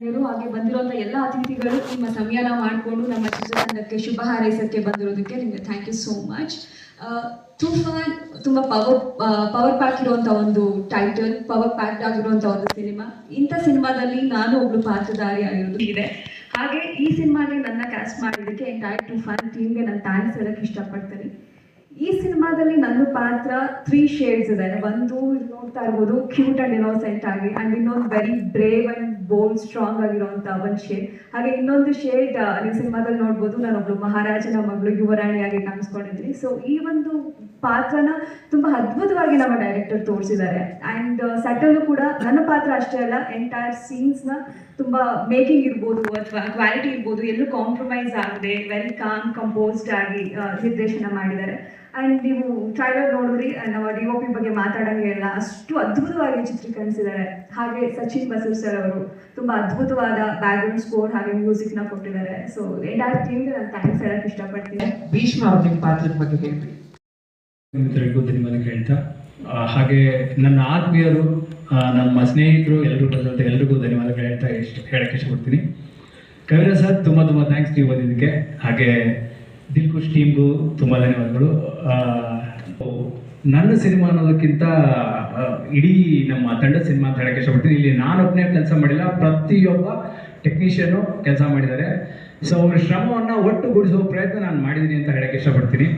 ಹಾಗೆ ಬಂದಿರುವಂತ ಎಲ್ಲ ಅತಿಥಿಗಳು ನಿಮ್ಮ ಸಮಯನ ಮಾಡಿಕೊಂಡು ನಮ್ಮ ಚಿತ್ರತಂಡಕ್ಕೆ ಶುಭ ಹಾರೈಸಕ್ಕೆ ಬಂದಿರೋದಕ್ಕೆ ನಿಮಗೆ ಥ್ಯಾಂಕ್ ಯು ಸೋ ಮಚ್ ತುಂಬಾ, ತುಂಬ ಪವರ್ ಪವರ್ ಪ್ಯಾಕ್ ಇರುವಂತ ಒಂದು ಟೈಟಲ್ ಪವರ್ ಪ್ಯಾಕ್ಡ್ ಆಗಿರುವಂತ ಒಂದು ಸಿನಿಮಾ ಇಂಥ ಸಿನಿಮಾದಲ್ಲಿ ನಾನು ಒಬ್ಳು ಪಾತ್ರಧಾರಿ ಆಗಿರೋದು ಇದೆ. ಹಾಗೆ ಈ ಸಿನಿಮಾಗೆ ನನ್ನ ಕ್ಯಾಸ್ಟ್ ಮಾಡಿದ್ದಕ್ಕೆ ಎಂಟೈರ್ ಫನ್ ಟೀಮ್ಗೆ ನಾನು ಥ್ಯಾಂಕ್ಸ್ ಹೇಳಕ್ಕೆ ಇಷ್ಟಪಡ್ತೇನೆ. ಈ ಸಿನಿಮಾದಲ್ಲಿ ನನ್ನ ಪಾತ್ರ ತ್ರೀ ಶೇಡ್ಸ್ ಇದೆ. ಒಂದು ನೋಡ್ತಾ ಇರ್ಬೋದು ಕ್ಯೂಟ್ ಅಂಡ್ ಇನೋಸೆಂಟ್ ಆಗಿ ಅಂಡ್ ಇನ್ನೊಂದು very brave and bold strong ಆಗಿರುವಂತ ಒಂದು ಶೇಡ್ ಹಾಗೆ ಇನ್ನೊಂದು ಶೇಡ್ ನೀವು ಸಿನಿಮಾದಲ್ಲಿ ನೋಡ್ಬೋದು ನಾನೊಬ್ಳು ಮಹಾರಾಜನ ಮಗಳು ಯುವರಾಣಿಯಾಗಿ ಕಾಣಿಸ್ಕೊಂಡಿದ್ದೀನಿ. ಸೊ ಈ ಒಂದು ಪಾತ್ರನ ತುಂಬಾ ಅದ್ಭುತವಾಗಿ ನಮ್ಮ ಡೈರೆಕ್ಟರ್ ತೋರಿಸಿದ್ದಾರೆ. ಅಂಡ್ ಸಟಲ್ಲು ಕೂಡ ನನ್ನ ಪಾತ್ರ ಅಷ್ಟೇ ಅಲ್ಲ ಎಂಟೈರ್ ಸೀನ್ಸ್ನ ತುಂಬಾ ಮೇಕಿಂಗ್ ಇರ್ಬೋದು, ಅಥವಾ ಕ್ವಾಲಿಟಿ ಇರ್ಬೋದು, ಎಲ್ಲೂ ಕಾಂಪ್ರಮೈಸ್ ಆಗದೆ ವೆಲ್ ಕಾಮ್ ಕಂಪೋಸ್ಡ್ ಆಗಿ ನಿರ್ದೇಶನ ಮಾಡಿದ್ದಾರೆ. ಅಂಡ್ ನೀವು ಟ್ರೈಲರ್ ನೋಡಿದ್ರಿ ನಮ್ಮ ಡಿ ಒ ಪಿ ಬಗ್ಗೆ ಮಾತಾಡೋಂಗೇ ಇಲ್ಲ ಅಷ್ಟು ಅದ್ಭುತವಾಗಿ ಚಿತ್ರೀಕರಿಸಿದ್ದಾರೆ. ಹಾಗೆ ಸಚಿನ್ ಬಸೂರ್ ಸರ್ ಅವರು ತುಂಬ ಅದ್ಭುತವಾದ ಬ್ಯಾಕ್ಗ್ರೌಂಡ್ ಸ್ಕೋರ್ ಹಾಗೆ ಮ್ಯೂಸಿಕ್ನ ನ ಕೊಟ್ಟಿದ್ದಾರೆ. ಸೊ ಎಂಟೈರ್ ಟೀಮ್ಗೆ ನಾನು ಥ್ಯಾಂಕ್ಸ್ ಹೇಳಕ್ಕೆ ಇಷ್ಟಪಡ್ತೀನಿ. ಭೀಷ್ಮ ಅವ್ರ ನಿಮ್ಮ ಪಾತ್ರದ ಬಗ್ಗೆ ಹೇಳ್ಬಿಡಿ ಮಿತ್ರರಿಗೂ ಧನ್ಯವಾದ ಹೇಳ್ತಾ. ಹಾಗೆ ನನ್ನ ಆತ್ಮೀಯರು ನಮ್ಮ ಸ್ನೇಹಿತರು ಎಲ್ಲರೂ ಬಂದಂತ ಎಲ್ರಿಗೂ ಧನ್ಯವಾದಗಳು ಹೇಳ್ತಾ ಇಷ್ಟ ಹೇಳಕ್ಕೆ ಇಷ್ಟಪಡ್ತೀನಿ. ಕವಿರ ಸರ್ ತುಂಬ ತುಂಬ ಥ್ಯಾಂಕ್ಸ್ ನೀವು ಬಂದಿದ್ದಕ್ಕೆ. ಹಾಗೆ ದಿಲ್ ಖುಷ್ ಟೀಮ್ಗೂ ತುಂಬ ಧನ್ಯವಾದಗಳು. ನನ್ನ ಸಿನಿಮಾ ಅನ್ನೋದಕ್ಕಿಂತ ಇಡೀ ನಮ್ಮ ತಂಡ ಸಿನಿಮಾ ಅಂತ ಹೇಳಕ್ಕೆ ಇಷ್ಟಪಡ್ತೀನಿ. ಇಲ್ಲಿ ನಾನೊಬ್ಬನೇ ಕೆಲಸ ಮಾಡಿಲ್ಲ, ಪ್ರತಿಯೊಬ್ಬ ಟೆಕ್ನಿಷಿಯನು ಕೆಲಸ ಮಾಡಿದ್ದಾರೆ. ಸೊ ಅವ್ರ ಶ್ರಮವನ್ನು ಒಟ್ಟುಗೂಡಿಸುವ ಪ್ರಯತ್ನ ನಾನು ಮಾಡಿದ್ದೀನಿ ಅಂತ ಹೇಳಕ್ಕೆ ಇಷ್ಟಪಡ್ತೀನಿ.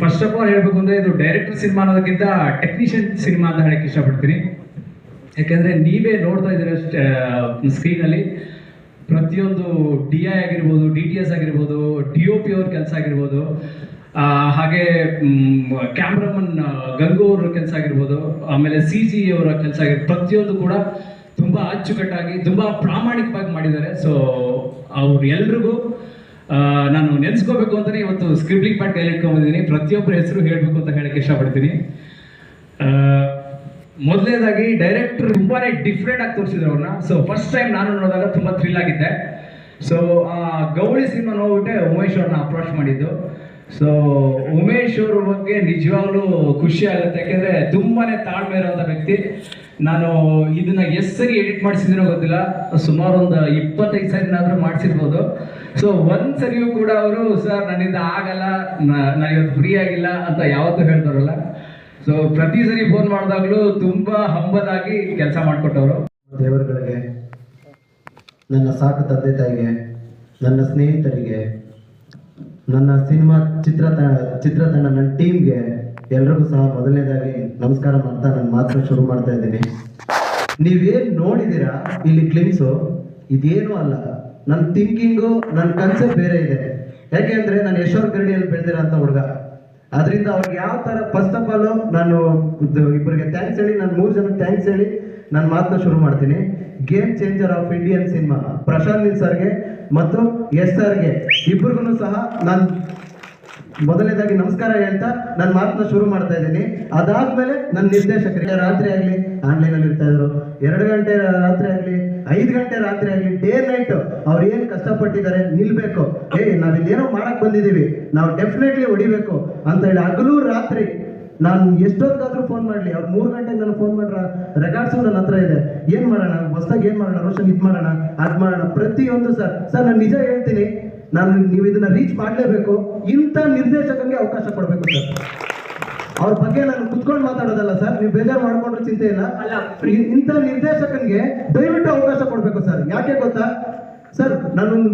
ಫಸ್ಟ್ ಆಫ್ ಆಲ್ ಹೇಳಬೇಕು ಅಂದರೆ ಇದು ಡೈರೆಕ್ಟರ್ ಸಿನಿಮಾ ಅನ್ನೋದಕ್ಕಿಂತ ಟೆಕ್ನಿಷಿಯನ್ ಸಿನಿಮಾ ಅಂತ ಹೇಳಕ್ಕೆ ಇಷ್ಟಪಡ್ತೀನಿ. ಯಾಕೆಂದರೆ ನೀವೇ ನೋಡ್ತಾ ಇದ್ದೀರ ಸ್ಕ್ರೀನಲ್ಲಿ ಪ್ರತಿಯೊಂದು ಡಿ ಐ ಆಗಿರ್ಬೋದು ಡಿ ಟಿ ಎಸ್ ಆಗಿರ್ಬೋದು ಡಿ ಒ ಪಿ ಅವ್ರ ಕೆಲಸ ಆಗಿರ್ಬೋದು ಹಾಗೆ ಕ್ಯಾಮ್ರಾಮನ್ ಗಂಗು ಅವ್ರ ಕೆಲಸ ಆಗಿರ್ಬೋದು, ಆಮೇಲೆ ಸಿ ಜಿ ಅವರ ಕೆಲಸ ಆಗಿರ್ಬೋದು ಪ್ರತಿಯೊಂದು ಕೂಡ ತುಂಬ ಅಚ್ಚುಕಟ್ಟಾಗಿ, ತುಂಬ ಪ್ರಾಮಾಣಿಕವಾಗಿ ಮಾಡಿದ್ದಾರೆ. ಸೊ ಅವ್ರು ಎಲ್ರಿಗೂ ನಾನು ನೆನೆಸ್ಕೋಬೇಕು ಅಂತಲೇ ಇವತ್ತು ಸ್ಕ್ರಿಬ್ಲಿಂಗ್ ಪ್ಯಾಟ್ ಕೈಲಿ ಪ್ರತಿಯೊಬ್ಬರ ಹೆಸರು ಹೇಳಬೇಕು ಅಂತ ಹೇಳಕ್ಕೆ ಇಷ್ಟಪಡ್ತೀನಿ. ಮೊದಲನೇದಾಗಿ ಡೈರೆಕ್ಟರ್ ತುಂಬಾನೇ ಡಿಫ್ರೆಂಟ್ ಆಗಿ ತೋರಿಸಿದ್ರು ಅವ್ರನ್ನ. ಸೊ ಫಸ್ಟ್ ಟೈಮ್ ನಾನು ನೋಡಿದಾಗ ತುಂಬಾ ಥ್ರಿಲ್ ಆಗಿದ್ದೆ. ಸೊ ಆ ಗೌಳಿ ಸಿನಿಮಾ ನೋಡ್ಬಿಟ್ಟೆ ಉಮೇಶ್ ಅವ್ರನ್ನ ಅಪ್ರೋಚ್ ಮಾಡಿದ್ದು. ಸೊ ಉಮೇಶ್ ಅವ್ರ ಬಗ್ಗೆ ನಿಜವಾಗ್ಲೂ ಖುಷಿ ಆಗುತ್ತೆ. ಯಾಕೆಂದ್ರೆ ತುಂಬಾನೇ ತಾಳ್ಮೆ ಇರುವಂತ ವ್ಯಕ್ತಿ. ನಾನು ಇದನ್ನ ಎಷ್ಟು ಸರಿ ಎಡಿಟ್ ಮಾಡಿಸಿದಿನೋ ಗೊತ್ತಿಲ್ಲ. ಸುಮಾರು ಒಂದು ಇಪ್ಪತ್ತೈದು ಸರಿನಾದ್ರೂ ಮಾಡಿಸಿರ್ಬೋದು. ಸೊ ಒಂದ್ ಸರಿಯೂ ಕೂಡ ಅವರು, ಸರ್, ನನ್ನಿಂದ ಆಗಲ್ಲ. ನಾನು ಇವತ್ತು ಫ್ರೀ ಆಗಿಲ್ಲ ಅಂತ ಯಾವತ್ತೂ ಹೇಳ್ತಾರಲ್ಲ. ಸೊ ಪ್ರತಿ ಸರಿ ಫೋನ್ ಮಾಡಿದಾಗಲೂ ತುಂಬಾ ಹಂಬಲಾಗಿ ಕೆಲಸ ಮಾಡಿಕೊಟ್ಟವರು. ದೇವರುಗಳಿಗೆ, ನನ್ನ ಸಾಕು ತಂದೆ ತಾಯಿಗೆ, ನನ್ನ ಸ್ನೇಹಿತರಿಗೆ, ನನ್ನ ಸಿನಿಮಾ ಚಿತ್ರ ಚಿತ್ರತಂಡ ನನ್ನ ಟೀಮ್ಗೆ ಎಲ್ರಿಗೂ ಸಹ ಮೊದಲನೇದಾಗಿ ನಮಸ್ಕಾರ ಮಾಡ್ತಾ ನನ್ನ ಮಾತು ಶುರು ಮಾಡ್ತಾ ಇದ್ದೀನಿ. ನೀವೇನು ನೋಡಿದ್ದೀರಾ? ಇಲ್ಲಿ ಕ್ಲಿಮ್ಸು ಇದೇನು ಅಲ್ಲ. ನನ್ನ ಥಿಂಕಿಂಗು ನನ್ನ ಕನ್ಸೆಪ್ಟ್ ಬೇರೆ ಇದೆ. ಯಾಕೆಂದ್ರೆ ನಾನು ಯಶೋರ್ ಗರಡಿಯಲ್ಲಿ ಅಂತ ಹುಡುಗ. ಅದರಿಂದ ಅವ್ರಿಗೆ ಯಾವ ಥರ ಫಸ್ಟ್ ಆಫ್ ಆಲ್ ನಾನು ಇಬ್ಬರಿಗೆ ಥ್ಯಾಂಕ್ಸ್ ಹೇಳಿ, ನಾನು ಮೂರು ಜನಕ್ಕೆ ಥ್ಯಾಂಕ್ಸ್ ಹೇಳಿ ನನ್ನ ಮಾತನ್ನ ಶುರು ಮಾಡ್ತೀನಿ. Game changer of Indian cinema Prashanth Neel ಸರ್ಗೆ ಮತ್ತು ಎಸ್ ಸರ್ಗೆ. ಇಬ್ಬರಿಗೂ ಸಹ ನಾನು ಮೊದಲನೇದಾಗಿ ನಮಸ್ಕಾರ ಹೇಳ್ತಾ ನನ್ನ ಮಾತನ್ನ ಶುರು ಮಾಡ್ತಾ ಇದ್ದೀನಿ. ಅದಾದ್ಮೇಲೆ ನನ್ನ ನಿರ್ದೇಶಕರಿಗೆ ರಾತ್ರಿ ಆಗಲಿ ಆನ್ಲೈನಲ್ಲಿ ಇರ್ತಾ ಇದ್ರು. ಎರಡು ಗಂಟೆ ರಾತ್ರಿ ಆಗಲಿ, ಐದು ಗಂಟೆ ರಾತ್ರಿ ಆಗಲಿ ಡೇ ನೈಟ್ ಅವ್ರು ಏನು ಕಷ್ಟಪಟ್ಟಿದ್ದಾರೆ ನಿಲ್ಬೇಕು. ಏ ನಾವಿಲ್ಲಿ ಏನೋ ಮಾಡಕ್ ಬಂದಿದ್ದೀವಿ. ನಾವು ಡೆಫಿನೆಟ್ಲಿ ಹೊಡಿಬೇಕು. ಅಂತ ಹೇಳಿ ಹಗಲು ರಾತ್ರಿ ನಾನು ಎಷ್ಟೊತ್ತಾದ್ರೂ ಫೋನ್ ಮಾಡಲಿ. ಅವ್ರು ಮೂರು ಗಂಟೆಗೆ ನಾನು ಫೋನ್ ಮಾಡ್ರ ರೆಕಾರ್ಡ್ಸು ನನ್ನ ಹತ್ರ ಇದೆ. ಏನು ಮಾಡೋಣ? ಹೊಸದಾಗಿ ಏನು ಮಾಡೋಣ? ರೋಷನ್ ಇದು ಮಾಡೋಣ? ಅದು ಮಾಡೋಣ? ಪ್ರತಿಯೊಂದು ಸರ್. ಸರ್ ನಾನು ನಿಜ ಹೇಳ್ತೀನಿ. ನಾನು ನೀವು ಇದನ್ನ ರೀಚ್ ಮಾಡಲೇಬೇಕು. ಇಂಥ ನಿರ್ದೇಶಕನಿಗೆ ಅವಕಾಶ ಕೊಡಬೇಕು ಸರ್. ಅವ್ರ ಬಗ್ಗೆ ನಾನು ಕುತ್ಕೊಂಡು ಮಾತಾಡೋದಲ್ಲ ಸರ್. ನೀವು ಬೇಜಾರು ಮಾಡ್ಕೊಂಡ್ರೆ ಚಿಂತೆ ಇಲ್ಲ. ಇಂಥ ನಿರ್ದೇಶಕನಿಗೆ ದಯವಿಟ್ಟು ಅವಕಾಶ ಕೊಡಬೇಕು ಸರ್. ಯಾಕೆ ಗೊತ್ತಾ? ಸರ್ ನಾನೊಂದು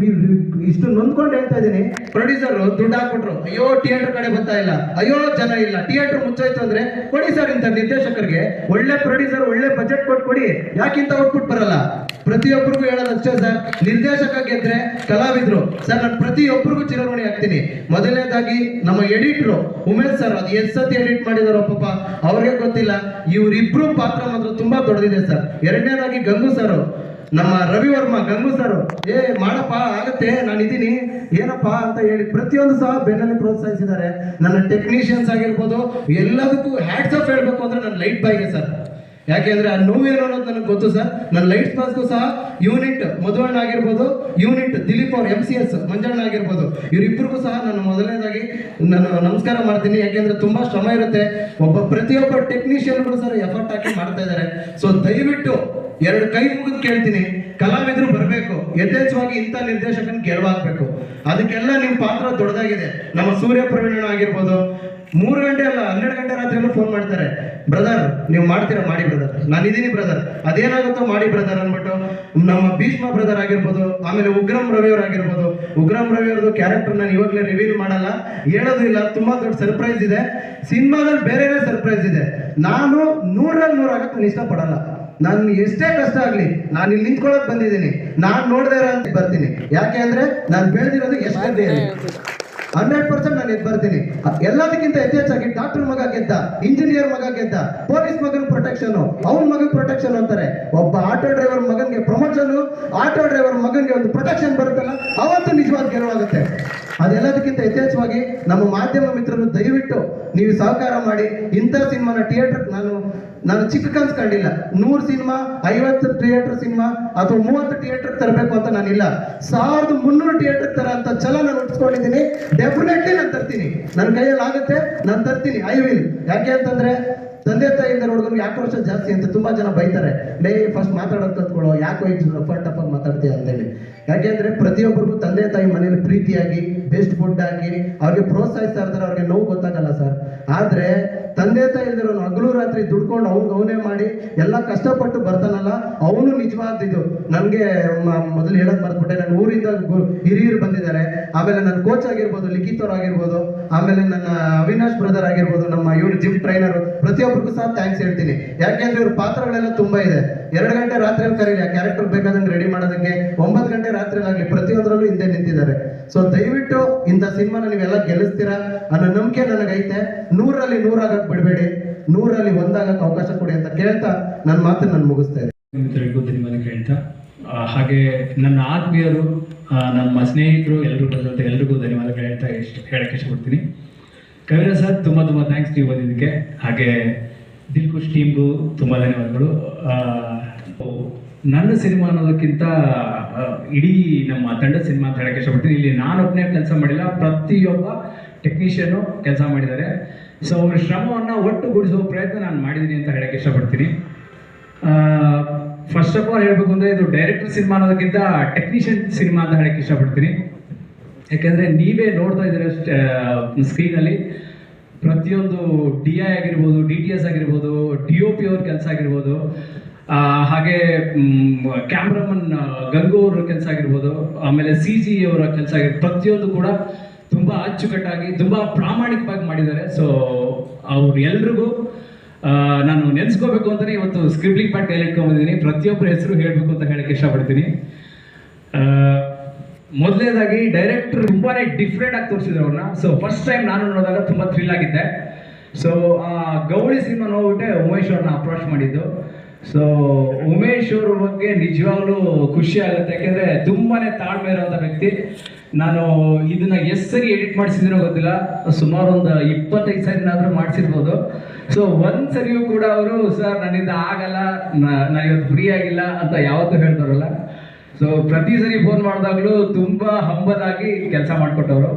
ಇಷ್ಟು ನೊಂದ್ಕೊಂಡು ಹೇಳ್ತಾ ಇದ್ದೀನಿ. ಪ್ರೊಡ್ಯೂಸರ್ ದುಡ್ಡು ಹಾಕ್ಬಿಟ್ರು. ಅಯ್ಯೋ ಥಿಯೇಟರ್ ಕಡೆ ಬರ್ತಾ ಇಲ್ಲ. ಅಯ್ಯೋ, ಜನ ಇಲ್ಲ. ಥಿಯೇಟರ್ ಮುಚ್ಚೋಯ್ತು ಅಂದ್ರೆ ಕೊಡಿ ಸರ್ ಇಂಥ ನಿರ್ದೇಶಕರಿಗೆ. ಒಳ್ಳೆ ಪ್ರೊಡ್ಯೂಸರ್ ಒಳ್ಳೆ ಬಜೆಟ್ ಕೊಟ್ಟು ಕೊಡಿ. ಯಾಕಿಂತ ಔಟ್ಪುಟ್ ಬರಲ್ಲ? ಪ್ರತಿಯೊಬ್ಬರಿಗೂ ಹೇಳೋದು ಅಷ್ಟೇ ಸರ್ ನಿರ್ದೇಶಕ ಗೆದ್ರೆ ಕಲಾವಿದ್ರು. ಸರ್ ನಾನು ಪ್ರತಿಯೊಬ್ಬರಿಗೂ ಚಿರಋಣಿ ಆಗ್ತೀನಿ ಮೊದಲನೇದಾಗಿ ನಮ್ಮ ಎಡಿಟ್ರು ಉಮೇಶ್ ಸರ್ ಅದು ಎಷ್ಟು ಸತಿ ಎಡಿಟ್ ಮಾಡಿದಾರೋ ಪಾಪ, ಅವ್ರಿಗೆ ಗೊತ್ತಿಲ್ಲ. ಇವರಿಬ್ರು ಪಾತ್ರ ಮಾತ್ರ ತುಂಬಾ ದೊಡ್ಡದಿದೆ ಸರ್ ಎರಡನೇದಾಗಿ ಗಂಗು ಸರ್ ನಮ್ಮ ರವಿವರ್ಮ ಗಂಗು ಸರ್, ಏ, ಮಾಡಪ್ಪ, ಆಗತ್ತೆ, ನಾನು ಇದ್ದೀನಿ ಏನಪ್ಪ ಅಂತ ಹೇಳಿ ಪ್ರತಿಯೊಂದು ಸಹ ಬೆನ್ನಲ್ಲಿ ಪ್ರೋತ್ಸಾಹಿಸಿದ್ದಾರೆ. ನನ್ನ ಟೆಕ್ನಿಷಿಯನ್ಸ್ ಆಗಿರ್ಬೋದು, ಎಲ್ಲದಕ್ಕೂ ಹ್ಯಾಟ್ಸ್ ಆಫ್ ಹೇಳ್ಬೇಕು ಅಂದ್ರೆ ನನ್ನ ಲೈಟ್ ಬಾಯ್ಗೆ ಸರ್. ಯಾಕೆಂದ್ರೆ ಆ ನೋವೇನು ಅನ್ನೋದು ನನಗೆ ಗೊತ್ತು ಸರ್. ನನ್ನ ಲೈಟ್ ಪಾಸ್ಗೂ ಸಹ ಯೂನಿಟ್ ಮಧುವಣ್ಣ ಆಗಿರ್ಬೋದು, ಯೂನಿಟ್ ದಿಲೀಪ್ ಅವ್ರ ಎಂ ಸಿ ಎಸ್ ಮಂಜಣ್ಣ ಆಗಿರ್ಬೋದು. ಇವರಿಬ್ಬರಿಗೂ ಸಹ ನಾನು ಮೊದಲನೇದಾಗಿ ನಾನು ನಮಸ್ಕಾರ ಮಾಡ್ತೀನಿ. ಯಾಕೆಂದ್ರೆ ತುಂಬಾ ಶ್ರಮ ಇರುತ್ತೆ. ಒಬ್ಬ ಪ್ರತಿಯೊಬ್ಬ ಟೆಕ್ನಿಷಿಯನ್ಗಳು ಸರ್ ಎಫರ್ಟ್ ಹಾಕಿ ಮಾಡ್ತಾ ಇದ್ದಾರೆ. ಸೊ ದಯವಿಟ್ಟು ಎರಡು ಕೈ ಮುಗಿದು ಕೇಳ್ತೀನಿ. ಕಲಾವಿದರು ಬರಬೇಕು. ಯಥೇಚ್ಛವಾಗಿ ಇಂಥ ನಿರ್ದೇಶಕನ ಗೆಲುವಾಗಬೇಕು. ಅದಕ್ಕೆಲ್ಲ ನಿಮ್ಮ ಪಾತ್ರ ದೊಡ್ಡದಾಗಿದೆ. ನಮ್ಮ ಸೂರ್ಯ ಪ್ರವೀಣ ಆಗಿರ್ಬೋದು. ಮೂರು ಗಂಟೆ ಅಲ್ಲ, ಹನ್ನೆರಡು ಗಂಟೆ ರಾತ್ರಿಯಲ್ಲೂ ಫೋನ್ ಮಾಡ್ತಾರೆ. ಬ್ರದರ್ ನೀವು ಮಾಡ್ತೀರಾ? ಮಾಡಿ ಬ್ರದರ್ ನಾನು ಇದೀನಿ ಬ್ರದರ್ ಅದೇನಾಗುತ್ತೋ ಮಾಡಿ ಬ್ರದರ್ ಅಂದ್ಬಿಟ್ಟು ನಮ್ಮ ಭೀಷ್ಮ ಬ್ರದರ್ ಆಗಿರ್ಬೋದು, ಆಮೇಲೆ ಉಗ್ರಂ ರವಿಯವ್ರು ಆಗಿರ್ಬೋದು. ಉಗ್ರಂ ರವಿಯವ್ರದ್ದು ಕ್ಯಾರೆಕ್ಟರ್ ನಾನು ಇವಾಗಲೇ ರಿವೀಲ್ ಮಾಡಲ್ಲ. ಹೇಳೋದು ಇಲ್ಲ, ತುಂಬಾ ದೊಡ್ಡ ಸರ್ಪ್ರೈಸ್ ಇದೆ. ಸಿನಿಮಾದಲ್ಲಿ ಬೇರೆನೇ ಸರ್ಪ್ರೈಸ್ ಇದೆ. ನಾನು ನೂರಲ್ಲಿ ನೂರಾಗಕ್ಕೆ ನಾನು ಇಷ್ಟಪಡಲ್ಲ. ನಾನು ಎಷ್ಟೇ ಕಷ್ಟ ಆಗ್ಲಿ, ನಾನು ಇಲ್ಲಿ ನಿಂತ್ಕೊಳಕ್ ಬಂದಿದ್ದೀನಿ. ನಾನು ನೋಡದೇ ಇರೋ ಬರ್ತೀನಿ. ಯಾಕೆ ಅಂದ್ರೆ, ನಾನು ಬೆಳೆದಿರೋದು ಎಷ್ಟೇ ಹಂಡ್ರೆಡ್ ಪರ್ಸೆಂಟ್ ನಾನು ಎದ್ದು ಬರ್ತೀನಿ. ಎಲ್ಲದಕ್ಕಿಂತ ಹೆಚ್ಚಾಗಿ ಡಾಕ್ಟರ್ ಮಗ ಗೆದ್ದ, ಇಂಜಿನಿಯರ್ ಮಗ ಗೆದ್ದ, ಪೊಲೀಸ್ ಮಗನ ಪ್ರೊಟೆಕ್ಷನ್ ಅವನ ಮಗ ಪ್ರೊಟೆಕ್ಷನ್ ಅಂತಾರೆ. ಒಬ್ಬ ಆಟೋ ಡ್ರೈವರ್ ಮಗನ್ಗೆ ಪ್ರಮೋಷನ್ ಆಟೋ ಡ್ರೈವರ್ ಮಗನ್ಗೆ ಒಂದು ಪ್ರೊಟೆಕ್ಷನ್ ಬರುತ್ತಲ್ಲ, ಅವತ್ತು ನಿಜವಾದ ಗೆಲುವಾಗುತ್ತೆ ಅದೆಲ್ಲದಕ್ಕಿಂತ ಯಥೇಚ್ಛವಾಗಿ ನಮ್ಮ ಮಾಧ್ಯಮ ಮಿತ್ರರು ದಯವಿಟ್ಟು ನೀವು ಸಹಕಾರ ಮಾಡಿ. ಇಂಥ ಸಿನಿಮಾನ ಥಿಯೇಟರ್ ನಾನು ನಾನು ಚಿಕ್ಕ ಕನ್ಸ್ ಕಂಡಿಲ್ಲ. ನೂರು ಸಿನಿಮಾ, ಐವತ್ತು ಥಿಯೇಟರ್ ಸಿನಿಮಾ ಅಥವಾ ಮೂವತ್ತು ಥಿಯೇಟರ್ ತರಬೇಕು ಅಂತ ನಾನಿಲ್ಲ. ಸಾವಿರದ ಮುನ್ನೂರು ಥಿಯೇಟರ್ ತರ ಅಂತ ಛಲ ನಾನು ಡೆಫಿನೆಟ್ಲಿ ನಾನು ತರ್ತೀನಿ. ನನ್ನ ಕೈಯಲ್ಲಿ ಆಗುತ್ತೆ, ನಾನು ತರ್ತೀನಿ. ಐ ವಿಲ್ ಯಾಕೆ ಅಂತಂದ್ರೆ, ತಂದೆ ತಾಯಿಯಿಂದ ನೋಡಿದ್ರು ಯಾಕೆ ವರ್ಷ ಜಾಸ್ತಿ ಅಂತ ತುಂಬಾ ಜನ ಬೈತಾರೆ. ಡೈಲಿ ಫಸ್ಟ್ ಮಾತಾಡೋದು ಕತ್ಕೊಳ್ಳೋ, ಯಾಕೋ ರಫ್ ಅಂಡ್ ಆಗಿ ಮಾತಾಡ್ತೀಯ ಅಂತೇಳಿ ಯಾಕೆಂದ್ರೆ ಪ್ರತಿಯೊಬ್ಬರಿಗೂ ತಂದೆ ತಾಯಿ ಮನೇಲಿ ಪ್ರೀತಿಯಾಗಿ ಬೆಸ್ಟ್ ಫುಡ್ ಆಗಿ, ಅವ್ರಿಗೆ ಪ್ರೋತ್ಸಾಹಿಸ್ತಾ ಇರ್ತಾರೆ, ಅವ್ರಿಗೆ ನೋವು ಗೊತ್ತಾಗಲ್ಲ ಸರ್. ಆದ್ರೆ ತಂದೆ ತಾಯಿ ಇಲ್ದಿರೋನು ಹಗಲು ರಾತ್ರಿ ದುಡ್ಕೊಂಡು ಅವ್ನು ಅವನೇ ಮಾಡಿ ಎಲ್ಲ ಕಷ್ಟಪಟ್ಟು ಬರ್ತಾನಲ್ಲ, ಅವನು ನಿಜವಾದಿದ್ದು ನನಗೆ ಮೊದಲು ಹೇಳಕ್ ಮರ್ತ್ಬಿಟ್ಟೆ. ನನ್ನ ಊರಿಂದ ಹಿರಿಯರು ಬಂದಿದ್ದಾರೆ. ಆಮೇಲೆ ನನ್ನ ಕೋಚ್ ಆಗಿರ್ಬೋದು, ಲಿಖಿತ್ ಅವ್ರು ಆಗಿರ್ಬೋದು, ಆಮೇಲೆ ನನ್ನ ಅವಿನಾಶ್ ಬ್ರದರ್ ಆಗಿರ್ಬೋದು, ನಮ್ಮ ಇವ್ರು ಜಿಮ್ ಟ್ರೈನರ್ ಪ್ರತಿಯೊಬ್ಬರಿಗೂ ಸಹ ಥ್ಯಾಂಕ್ಸ್ ಹೇಳ್ತೀನಿ. ಯಾಕೆಂದ್ರೆ ಇವ್ರ ಪಾತ್ರಗಳೆಲ್ಲ ತುಂಬಾ ಇದೆ. ಎರಡು ಗಂಟೆ ರಾತ್ರಿಯಲ್ಲಿ ಕರೀಲಿ ಆ ಕ್ಯಾರೆಕ್ಟರ್ ಬೇಕಾದಂಗೆ ರೆಡಿ ಮಾಡೋದಕ್ಕೆ ಒಂಬತ್ತು ಗಂಟೆ ರಾತ್ರಿಯಲ್ಲಾಗಲಿ ಪ್ರತಿಯೊಂದರಲ್ಲೂ ಹಿಂದೆ ನಿಂತಿದ್ದಾರೆ. ಸೊ ದಯವಿಟ್ಟು ಇಂಥ ಸಿನಿಮಾನ ನೀವೆಲ್ಲ ಗೆಲ್ಲಿಸ್ತೀರಾ ಅನ್ನೋ ನಂಬಿಕೆ ನನಗೈತೆ. ನೂರಲ್ಲಿ ನೂರಾಗಕ್ ಬಿಡಬೇಡಿ. ನೂರಲ್ಲಿ ಒಂದಾಗಕ್ಕೆ ಅವಕಾಶ ಕೊಡಿ ಅಂತ ಕೇಳ್ತಾ ನನ್ನ ಮಾತು ನಾನು ಮುಗಿಸ್ತಾ ಇದ್ದೀನಿ. ಮಿತ್ರರಿಗೂ ಧನ್ಯವಾದ ಹೇಳ್ತಾ ಹಾಗೆ ನನ್ನ ಆತ್ಮೀಯರು ನಮ್ಮ ಸ್ನೇಹಿತರು ಎಲ್ಲರೂ ಬಂದಂತೆ ಎಲ್ರಿಗೂ ಧನ್ಯವಾದಗಳು ಹೇಳ್ತಾ ಇಷ್ಟ ಹೇಳಕ್ಕೆ ಇಷ್ಟಪಡ್ತೀನಿ. ಕವಿರ ಸರ್, ತುಂಬ ತುಂಬ ಥ್ಯಾಂಕ್ಸ್ ನೀವು ಬಂದಿದ್ದಕ್ಕೆ. ಹಾಗೆ ದಿಲ್ಕುಶ್ ಟೀಮ್ಗೂ ತುಂಬ ಧನ್ಯವಾದಗಳು. ನನ್ನ ಸಿನಿಮಾ ಅನ್ನೋದಕ್ಕಿಂತ ಇಡೀ ನಮ್ಮ ತಂಡ ಸಿನಿಮಾ ಅಂತ ಹೇಳಕ್ಕೆ ಇಷ್ಟಪಡ್ತೀನಿ. ಇಲ್ಲಿ ನಾನೊಬ್ಬನೇ ಕೆಲಸ ಮಾಡಿಲ್ಲ, ಪ್ರತಿಯೊಬ್ಬ ಟೆಕ್ನಿಷಿಯನ್ನು ಕೆಲಸ ಮಾಡಿದ್ದಾರೆ. ಸೊ ಅವ್ರ ಶ್ರಮವನ್ನು ಒಟ್ಟುಗೂಡಿಸೋ ಪ್ರಯತ್ನ ನಾನು ಮಾಡಿದ್ದೀನಿ ಅಂತ ಹೇಳಕ್ಕೆ ಇಷ್ಟಪಡ್ತೀನಿ. ಫಸ್ಟ್ ಆಫ್ ಆಲ್ ಹೇಳಬೇಕು ಅಂದರೆ, ಇದು ಡೈರೆಕ್ಟರ್ ಸಿನಿಮಾ ಅನ್ನೋದಕ್ಕಿಂತ ಟೆಕ್ನಿಷಿಯನ್ ಸಿನಿಮಾ ಅಂತ ಹೇಳಕ್ಕೆ ಇಷ್ಟಪಡ್ತೀನಿ. ಯಾಕೆಂದರೆ ನೀವೇ ನೋಡ್ತಾ ಇದ್ದೀರ ಸ್ಕ್ರೀನಲ್ಲಿ ಪ್ರತಿಯೊಂದು ಡಿ ಐ ಆಗಿರ್ಬೋದು ಡಿ ಟಿ ಎಸ್ ಆಗಿರ್ಬೋದು ಡಿ ಒ ಪಿ ಅವ್ರ ಕೆಲಸ ಆಗಿರ್ಬೋದು. ಹಾಗೆ ಕ್ಯಾಮ್ರಾಮನ್ ಗಂಗು ಅವರ ಕೆಲಸ ಆಗಿರ್ಬೋದು, ಆಮೇಲೆ ಸಿ ಜಿ ಅವರ ಕೆಲಸ ಆಗಿರ್ಬೋದು ಪ್ರತಿಯೊಂದು ಕೂಡ ತುಂಬ ಅಚ್ಚುಕಟ್ಟಾಗಿ, ತುಂಬ ಪ್ರಾಮಾಣಿಕವಾಗಿ ಮಾಡಿದ್ದಾರೆ. ಸೊ ಅವ್ರು ಎಲ್ರಿಗೂ ನಾನು ನೆನೆಸ್ಕೋಬೇಕು ಅಂತಲೇ ಇವತ್ತು ಸ್ಕ್ರಿಬ್ಲಿಂಗ್ ಪಾರ್ಟ್ ಕೈಲಿ ಇಟ್ಕೊಂಡ್ಬಂದಿದ್ದೀನಿ. ಪ್ರತಿಯೊಬ್ಬರ ಹೆಸರು ಹೇಳಬೇಕು ಅಂತ ಹೇಳಕ್ಕೆ ಇಷ್ಟಪಡ್ತೀನಿ. ಮೊದಲನೇದಾಗಿ ಡೈರೆಕ್ಟರ್ ತುಂಬಾನೇ ಡಿಫ್ರೆಂಟ್ ಆಗಿ ತೋರಿಸಿದ್ರು ಅವ್ರನ್ನ. ಸೊ ಫಸ್ಟ್ ಟೈಮ್ ನಾನು ನೋಡಿದಾಗ ತುಂಬಾ ಥ್ರಿಲ್ ಆಗಿದ್ದೆ. ಸೊ ಆ ಗೌಳಿ ಸಿನಿಮಾ ನೋಡ್ಬಿಟ್ಟೆ ಉಮೇಶ್ ಅವ್ರನ್ನ ಅಪ್ರೋಚ್ ಮಾಡಿದ್ದು. ಸೊ ಉಮೇಶ್ ಅವ್ರ ಬಗ್ಗೆ ನಿಜವಾಗ್ಲೂ ಖುಷಿ ಆಗುತ್ತೆ. ಯಾಕೆಂದ್ರೆ ತುಂಬಾನೇ ತಾಳ್ಮೆ ಇರೋಂಥ ವ್ಯಕ್ತಿ. ನಾನು ಇದನ್ನ ಎಷ್ಟು ಸರಿ ಎಡಿಟ್ ಮಾಡಿಸಿದಿನೋ ಗೊತ್ತಿಲ್ಲ. ಸುಮಾರು ಒಂದು ಇಪ್ಪತ್ತೈದು ಸರಿನಾದ್ರೂ ಮಾಡಿಸಿರ್ಬೋದು. ಸೊ ಒಂದ್ ಸರಿಯೂ ಕೂಡ ಅವರು, ಸರ್, ನನ್ನಿಂದ ಆಗಲ್ಲ. ನಾನು ಫ್ರೀ ಆಗಿಲ್ಲ ಅಂತ ಯಾವತ್ತೂ ಹೇಳ್ತಾರಲ್ಲ. ಸೊ ಪ್ರತಿ ಸರಿ ಫೋನ್ ಮಾಡಿದಾಗ್ಲೂ ತುಂಬಾ ಹಂಬದಾಗಿ ಕೆಲಸ ಮಾಡ್ಕೊಟ್ಟವರು.